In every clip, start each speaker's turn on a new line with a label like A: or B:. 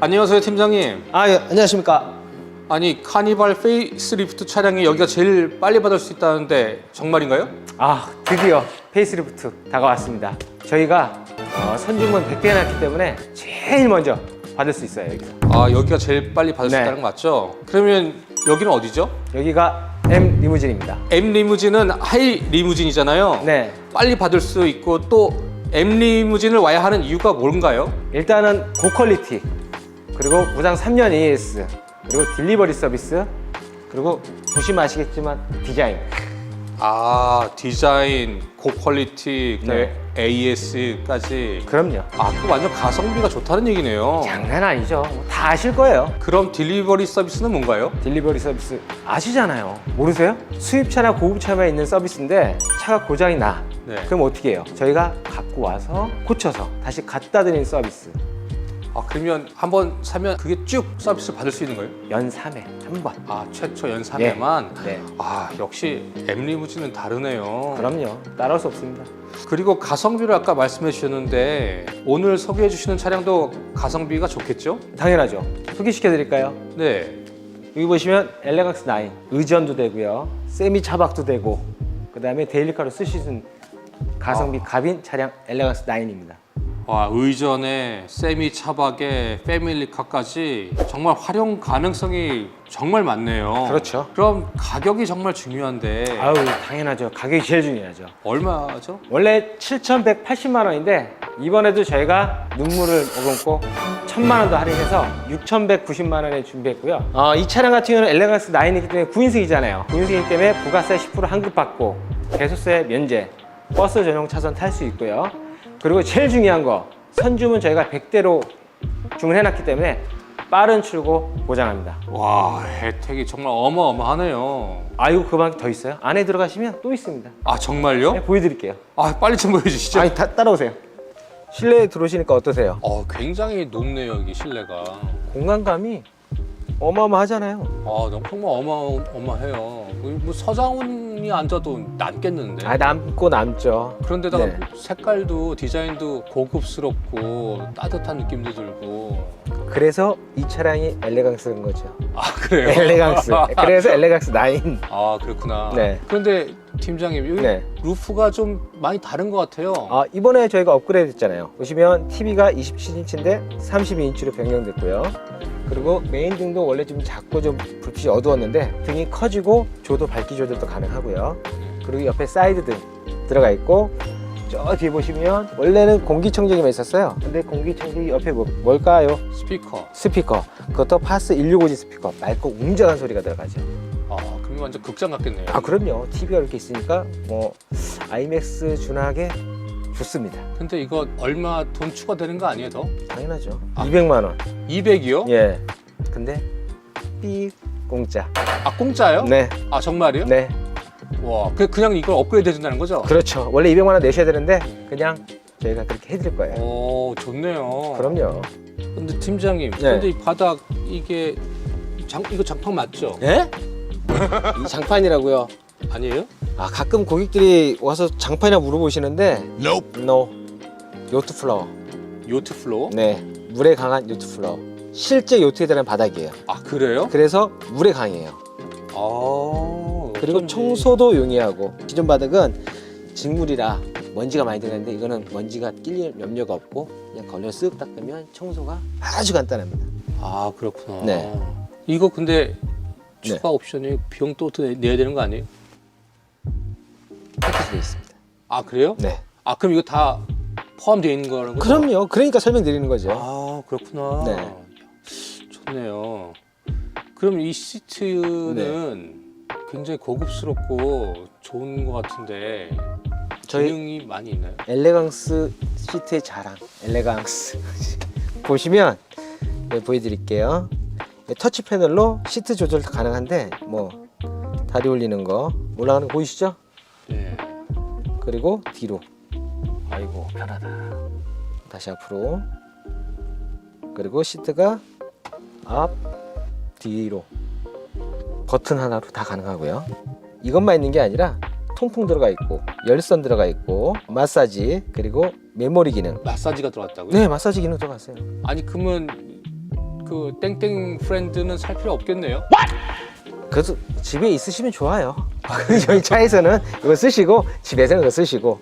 A: 안녕하세요 팀장님.
B: 아, 예, 안녕하십니까.
A: 아니 카니발 페이스리프트 차량이 여기가 제일 빨리 받을 수 있다는데 정말인가요?
B: 아, 드디어 페이스리프트 다가왔습니다. 저희가 어, 선주문 100개 해놨기 때문에 제일 먼저 받을 수 있어요, 여기서.
A: 아 여기가 제일 빨리 받을 수
B: 네.
A: 있다는 거 맞죠? 그러면 여기는 어디죠?
B: 여기가 M 리무진입니다.
A: M 리무진은 하이 리무진이잖아요.
B: 네.
A: 빨리 받을 수 있고 또 M 리무진을 와야 하는 이유가 뭔가요?
B: 일단은 고퀄리티, 그리고 무상 3년 AS, 그리고 딜리버리 서비스, 그리고 보시면 아시겠지만 디자인.
A: 아 디자인, 고퀄리티,
B: 네.
A: AS까지.
B: 그럼요.
A: 아, 그 완전 가성비가 좋다는 얘기네요.
B: 장난 아니죠. 뭐다 아실 거예요.
A: 그럼 딜리버리 서비스는 뭔가요?
B: 딜리버리 서비스 아시잖아요. 모르세요? 수입차나 고급차만 있는 서비스인데 차가 고장이 나.
A: 네.
B: 그럼 어떻게 해요? 저희가 갖고 와서 고쳐서 다시 갖다 드리는 서비스.
A: 아 그러면 한 번 사면 그게 쭉 서비스 받을 수 있는 거예요?
B: 연 3회 한 번.
A: 아 최초 연 3회만?
B: 네.
A: 아 역시 M리무진은 다르네요
B: 그럼요. 따라올 수 없습니다.
A: 그리고 가성비를 아까 말씀해 주셨는데 오늘 소개해 주시는 차량도 가성비가 좋겠죠?
B: 당연하죠. 소개시켜 드릴까요?
A: 네
B: 여기 보시면 엘레강스 9 의전도 되고요. 세미 차박도 되고 그다음에 데일리카로 쓰시는 가성비 갑인 차량 엘레강스 9입니다.
A: 와, 의전에 세미 차박에 패밀리카까지 정말 활용 가능성이 정말 많네요
B: 그렇죠.
A: 그럼 가격이 정말 중요한데
B: 아유 당연하죠. 가격이 제일 중요하죠.
A: 얼마죠?
B: 원래 7,180만 원인데 이번에도 저희가 눈물을 머금고 1,000만 원더 할인해서 6,190만 원에 준비했고요. 어, 이 차량 같은 경우는 엘레강스 9이기 때문에 9인승이잖아요. 9인승이기 때문에 부가세 10% 환급 받고 개소세 면제, 버스 전용 차선 탈 수 있고요. 그리고 제일 중요한 거 선주문 저희가 100대로 주문해놨기 때문에 빠른 출고 보장합니다.
A: 와 혜택이 정말 어마어마하네요
B: 아이고 그만 더 있어요. 안에 들어가시면 또 있습니다.
A: 아 정말요?
B: 네, 보여드릴게요.
A: 아 빨리 좀 보여주시죠
B: 아니 다 따라오세요. 실내에 들어오시니까 어떠세요?
A: 어 굉장히 높네요 여기 실내가
B: 공간감이 어마어마하잖아요.
A: 아 너무 정말 어마어마해요 거의 뭐 서장훈이 앉아도 남겠는데
B: 아 남고 남죠.
A: 그런데다가
B: 네.
A: 색깔도 디자인도 고급스럽고 따뜻한 느낌도 들고
B: 그래서 이 차량이 엘레강스인 거죠.
A: 아 그래요?
B: 엘레강스. 그래서 엘레강스 9.
A: 아 그렇구나
B: 네.
A: 그런데 팀장님 여기
B: 네.
A: 루프가 좀 많이 다른 것 같아요
B: 아, 이번에 저희가 업그레이드 했잖아요. 보시면 TV가 27인치인데 32인치로 변경됐고요. 그리고 메인 등도 원래 좀 작고 좀 불빛이 어두웠는데 등이 커지고 조도 밝기 조절도 가능하고요. 그리고 옆에 사이드 등 들어가 있고 저 뒤에 보시면 원래는 공기청정기만 있었어요. 근데 공기청정기 옆에 뭐, 뭘까요?
A: 스피커
B: 스피커. 그것도 파스 165G 스피커. 맑고 웅장한 소리가 들어가죠.
A: 아 그러면 완전 극장 같겠네요
B: 아 그럼요. TV가 이렇게 있으니까 뭐 아이맥스 준하게 좋습니다.
A: 근데 이거 얼마 돈 추가되는 거 아니에요 더?
B: 당연하죠.
A: 아.
B: 200만 원.
A: 200이요?
B: 예. 근데 삐 공짜.
A: 아 공짜요?
B: 네.
A: 아 정말이요?
B: 네.
A: 와, 그 그냥 이걸 업그레이드 해준다는 거죠?
B: 그렇죠. 원래 200만 원 내셔야 되는데 그냥 저희가 그렇게 해드릴 거예요.
A: 오, 좋네요.
B: 그럼요.
A: 근데 팀장님,
B: 네.
A: 근데 이 바닥 이게 장 이거 장판 맞죠?
B: 예? 이 장판이라고요.
A: 아니에요?
B: 아 가끔 고객들이 와서 장판이라 물어보시는데 No. 요트 플로어.
A: 요트 플로어?
B: 네. 물에 강한 요트 플로어. 실제 요트에 대한 바닥이에요.
A: 아 그래요?
B: 그래서 물에 강해요.
A: 아
B: 그리고
A: 어쩐지.
B: 청소도 용이하고 기존 바닥은 직물이라 먼지가 많이 들어가는데 이거는 먼지가 낄 염려가 없고 그냥 걸려 쓱 닦으면 청소가 아주 간단합니다.
A: 아 그렇구나.
B: 네.
A: 이거 근데
B: 네.
A: 추가 옵션이 비용 또 내- 내야 되는 거 아니에요?
B: 패키지되어 있습니다.
A: 아 그래요?
B: 네.
A: 아 그럼 이거 다 포함되어 있는 거라는 거죠?
B: 그럼요. 그러니까 설명드리는 거죠.
A: 아 그렇구나.
B: 네.
A: 좋네요. 그럼 이 시트는
B: 네.
A: 굉장히 고급스럽고 좋은 것 같은데
B: 저희
A: 기능이 많이 있나요?
B: 엘레강스 시트의 자랑. 엘레강스. 보시면 네, 보여드릴게요. 네, 터치 패널로 시트 조절도 가능한데 뭐 다리 올리는 거 올라가는 거 보이시죠?
A: 네.
B: 그리고 뒤로
A: 아이고 편하다.
B: 다시 앞으로 그리고 시트가 앞 뒤로 버튼 하나로 다 가능하고요 이것만 있는 게 아니라 통풍 들어가 있고 열선 들어가 있고 마사지 그리고 메모리 기능
A: 마사지가 들어갔다고요?
B: 네 마사지 기능 들어갔어요
A: 아니 그러면 그 땡땡 프렌드는 살 필요 없겠네요.
B: 그래서 집에 있으시면 좋아요. 저희 차에서는 이거 쓰시고 집에서는 이거 쓰시고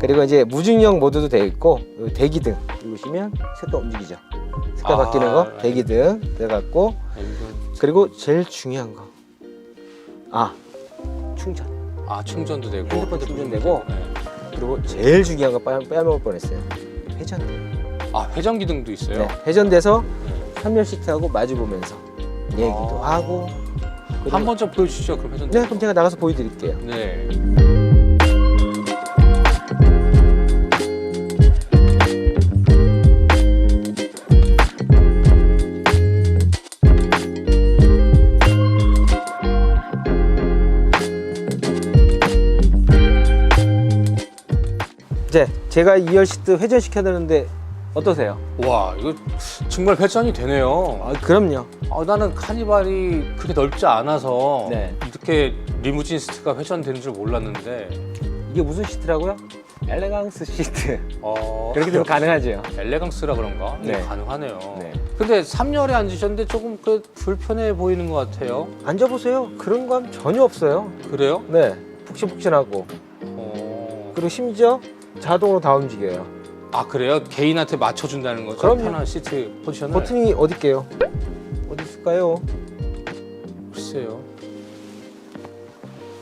B: 그리고 이제 무중력 모드도 되어 있고 대기등 누르시면 색깔 움직이죠. 색깔
A: 아,
B: 바뀌는 거
A: 네.
B: 대기등 들어갔고 그리고 제일 중요한 거. 아 충전.
A: 아 충전도 되고
B: 핸드폰도 충전되고
A: 네.
B: 그리고 제일 중요한 거 빼- 빼먹을 뻔했어요. 회전.
A: 아 회전 기능도 있어요.
B: 네, 회전돼서 3열 시트하고 마주 보면서 얘기도
A: 아.
B: 하고.
A: 한 번 좀 보여주시죠. 그럼 회전.
B: 네, 그럼 제가 나가서 보여드릴게요.
A: 네.
B: 이제 제가 2열 시트 회전시켜야 되는데 어떠세요?
A: 와 이거 정말 회전이 되네요.
B: 아, 그럼요.
A: 아, 나는 카니발이 그렇게 넓지 않아서
B: 네.
A: 이렇게 리무진 시트가 회전되는 줄 몰랐는데
B: 이게 무슨 시트라고요? 엘레강스 시트.
A: 어,
B: 그렇게 되면 가능하죠.
A: 엘레강스라 그런가? 네,
B: 네.
A: 가능하네요.
B: 네.
A: 근데 3열에 앉으셨는데 조금 그 불편해 보이는 것 같아요.
B: 앉아보세요. 그런 감 전혀 없어요.
A: 그래요?
B: 네. 푹신푹신하고.
A: 어...
B: 그리고 심지어 자동으로 다 움직여요.
A: 아 그래요? 개인한테 맞춰준다는 거죠?
B: 그럼요.
A: 편한 시트 포지션을?
B: 버튼이 어디 있게요? 어디 있을까요?
A: 글쎄요.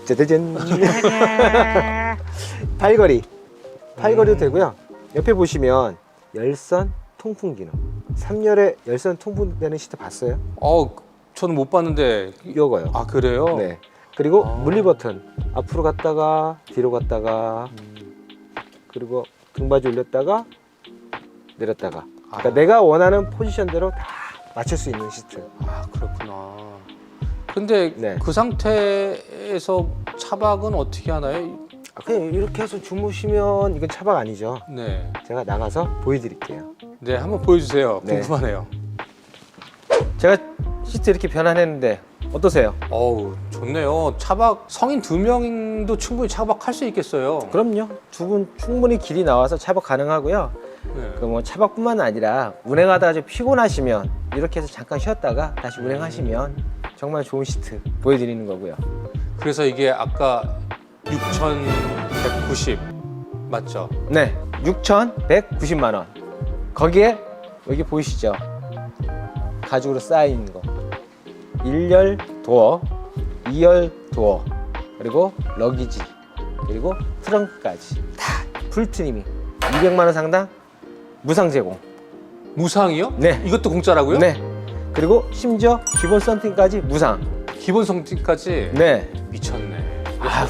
B: 짜자잔. 팔걸이. 팔걸이도 되고요. 옆에 보시면 열선 통풍 기능. 3열에 열선 통풍되는 시트 봤어요?
A: 어, 저는 못 봤는데.
B: 이거요.
A: 아 그래요?
B: 네. 그리고
A: 아.
B: 물리 버튼 앞으로 갔다가 뒤로 갔다가 그리고 등받이 올렸다가 내렸다가 그러니까
A: 아.
B: 내가 원하는 포지션대로 다 맞출 수 있는 시트
A: 아 그렇구나. 근데
B: 네.
A: 그 상태에서 차박은 어떻게 하나요?
B: 아, 그냥 이렇게 해서 주무시면 이건 차박 아니죠
A: 네.
B: 제가 나가서 보여드릴게요
A: 네, 한번 보여주세요.
B: 네.
A: 궁금하네요.
B: 제가 시트 이렇게 변환했는데 어떠세요?
A: 어우, 좋네요. 차박 성인 두 명도 충분히 차박할 수 있겠어요.
B: 그럼요 두 분 충분히 길이 나와서 차박 가능하고요
A: 네.
B: 그 뭐 차박뿐만 아니라 운행하다가 좀 피곤하시면 이렇게 해서 잠깐 쉬었다가 다시 운행하시면 정말 좋은 시트 보여드리는 거고요
A: 그래서 이게 아까 6,190 맞죠?
B: 네, 6,190만 원. 거기에 여기 보이시죠? 가죽으로 쌓인 거. 1열 도어, 2열 도어, 그리고 러기지, 그리고 트렁크까지 다 풀트리밍. 200만 원 상당 무상 제공.
A: 무상이요?
B: 네.
A: 이것도 공짜라고요?
B: 네. 그리고 심지어 기본 썬팅까지 무상.
A: 기본 성질까지
B: 네.
A: 미쳤네. 아,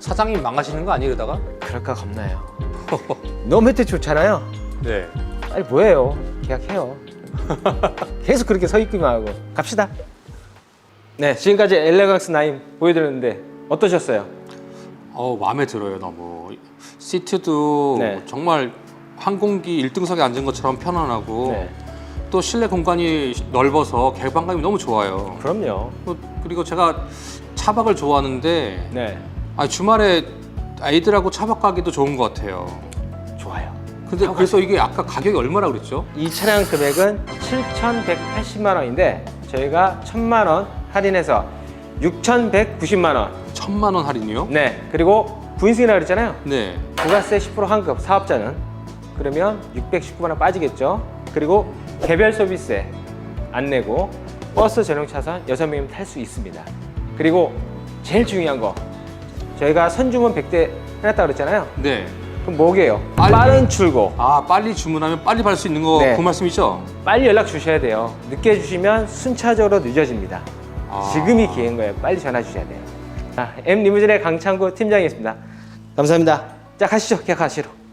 A: 사장님 망하시는 거 아니에요, 이러다가?
B: 그럴까 겁나요. 너무 혜택 좋잖아요.
A: 네.
B: 빨리 뭐해요? 계약해요. 계속 그렇게 서 있기만 하고 갑시다. 네, 지금까지 엘레강스 9 보여드렸는데 어떠셨어요?
A: 어우, 마음에 들어요, 너무. 시트도
B: 네.
A: 정말 항공기 1등석에 앉은 것처럼 편안하고
B: 네,
A: 또 실내 공간이 넓어서 개방감이 너무 좋아요.
B: 그럼요.
A: 또 그리고 제가 차박을 좋아하는데
B: 네,
A: 아, 주말에 아이들하고 차박 가기도 좋은 것 같아요.
B: 좋아요.
A: 근데 그래서 이게 아까 가격이 얼마라 그랬죠?
B: 이 차량 금액은 7,180만 원인데 저희가 1,000만 원 할인해서 6,190만 원.
A: 천만 원 할인이요?
B: 네, 그리고 부인승이라고 그랬잖아요.
A: 네.
B: 부가세 10% 환급 사업자는 그러면 619만 원 빠지겠죠. 그리고 개별 서비스에 안 내고 버스 전용 차선 6명이면 탈 수 있습니다. 그리고 제일 중요한 거 저희가 선주문 100대 해놨다 그랬잖아요.
A: 네.
B: 그럼 뭐게요?
A: 빨리.
B: 빠른 출고.
A: 아 빨리 주문하면 빨리 받을 수 있는 거그
B: 네.
A: 말씀이죠?
B: 빨리 연락 주셔야 돼요. 늦게 주시면 순차적으로 늦어집니다.
A: 아.
B: 지금이 기회인 거예요. 빨리 전화 주셔야 돼요. 자, M 리무진의 강창구 팀장이었습니다. 감사합니다. 자, 가시죠. 계약하시러.